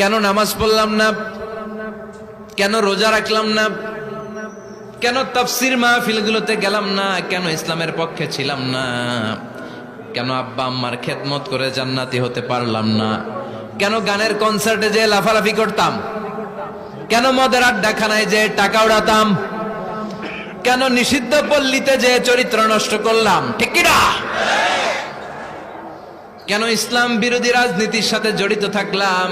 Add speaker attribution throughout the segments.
Speaker 1: কেন নামাজ পড়লাম না? কেন রোজা রাখলাম না? কেন তাফসির মাহফিলগুলোতে গেলাম না? কেন ইসলামের পক্ষে ছিলাম না? কেন আব্বা আম্মার খেদমত করে জান্নাতি হতে পারলাম না? কেন গানের কনসার্টে যে লাফালাফি করতাম? কেন মদের আড্ডাখানায় যে টাকা উড়াতাম? কেন নিষিদ্ধ পল্লীতে যে চরিত্র নষ্ট করলাম? ঠিক কিনা কেন ইসলাম বিরোধী রাজনীতির সাথে জড়িত থাকলাম?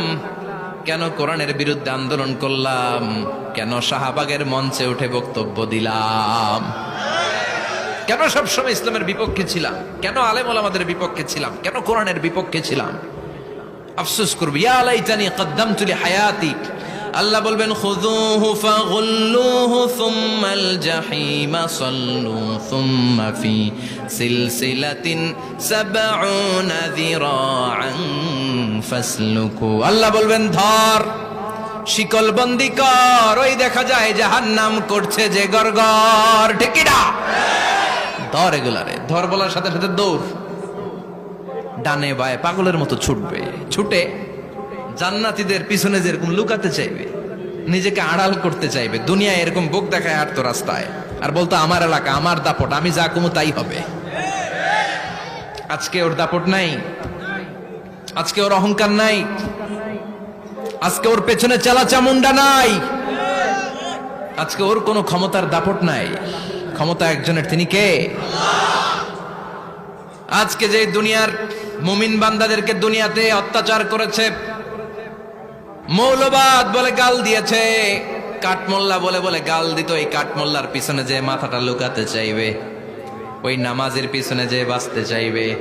Speaker 1: কেন কোরআনের বিরুদ্ধে আন্দোলন করলাম? কেন শাহবাগের মঞ্চে উঠে বক্তব্য দিলাম? কেন সবসময় ইসলামের বিপক্ষে ছিলাম? কেন আলেম আমাদের বিপক্ষে ছিলাম? কেন কোরআনের বিপক্ষে ছিলাম? আফসোস করবি, ইয়া লাইতানি কদ্দাম লি হায়াতি। আল্লাহ বলবেন সিলসিলাতিন আল্লাহ বলবেন, ধর শিকল বন্দি কর, ওই দেখা যায় জাহান্নাম করছে যে গরগর ঠিক কি ধর এগুলারে ধর বলার সাথে সাথে দৌড়। ডানে বায়ে পাগলের মতো ছুটবে, ছুটে জান্নাতীদের পিছনে যেরকম লুকাতে চাইবে, নিজেকে আড়াল করতে চাইবে দুনিয়া এরকম বুক দেখায় আর তো রাস্তায়। আর বলতো, আমার এলাকা, আমার দাপট, আমি যা কমু তাই হবে। আজকে ওর দাপট নাই, আজকে ওর অহংকার নাই, আজকে ওর পেছনে চালা চামুন্ডা নাই। আজকে ওর কোনো ক্ষমতার দাপট নাই। ক্ষমতা একজনের, তিনি কে? আজকে যে দুনিয়ার মুমিন বান্দাদেরকে দুনিয়াতে অত্যাচার করেছে মৌলবাদ বলে গাল দিয়েছে। কাঠমোল্লা বলে বলে গাল দিত এই কাঠমোল্লার পিছনে যে মাথাটা লুকাতে চাইবে। ওই নামাজের পিছনে যে বাঁচতে চাইবে।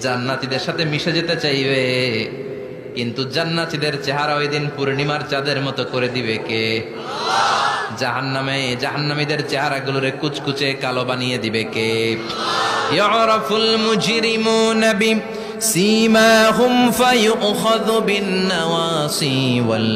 Speaker 1: জান্নাতীদের সাথে মিশে যেতে চাইবে। কিন্তু জান্নাতীদের চেহারা ওই দিন পূর্ণিমার চাঁদের মতো করে দিবে কে? জাহান্নামে, জাহান্নামীদের চেহারাগুলোরে কুচকুচে কালো বানিয়ে দিবে কে? ইয়ারাফুল মুজরিমুনা سيماهم فيؤخذ بالنواصي